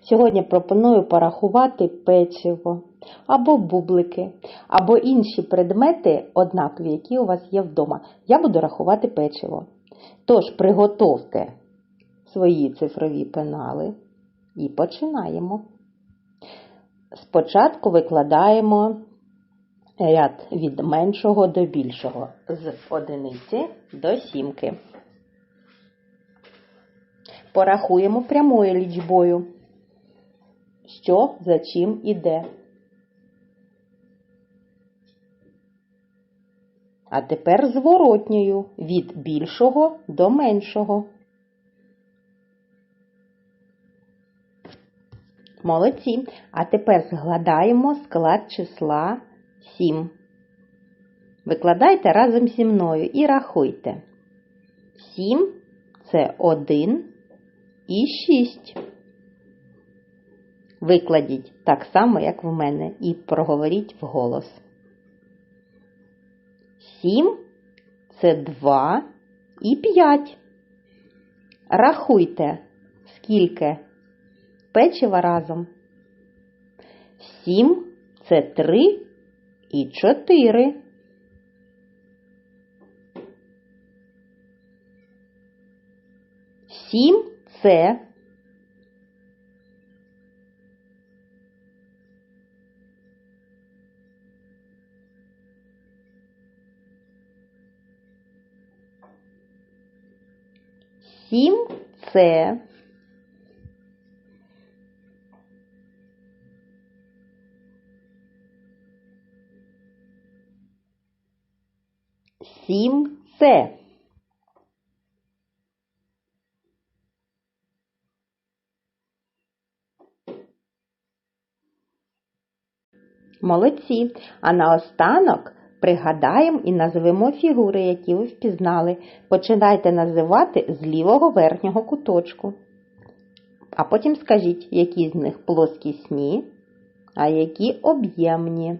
Сьогодні пропоную порахувати печиво, або бублики, або інші предмети однакові, які у вас є вдома. Я буду рахувати печиво. Тож приготовте свої цифрові пенали і починаємо. Спочатку викладаємо ряд від меншого до більшого з одиниці до сімки. Порахуємо прямою лічбою, що за чим іде. А тепер зворотньою від більшого до меншого. Молодці. А тепер згладаємо склад числа 7. Викладайте разом зі мною і рахуйте. 7 це 1 і 6. Викладіть так само, як в мене, і проговоріть вголос. 7 це 2 і 5. Рахуйте, скільки печива разом. 7 це 3 і 4. Сім це Сім це Сім це. Молодці. А наостанок пригадаємо і назвемо фігури, які ви впізнали. Починайте називати з лівого верхнього куточку. А потім скажіть, які з них плоскісні, а які об'ємні.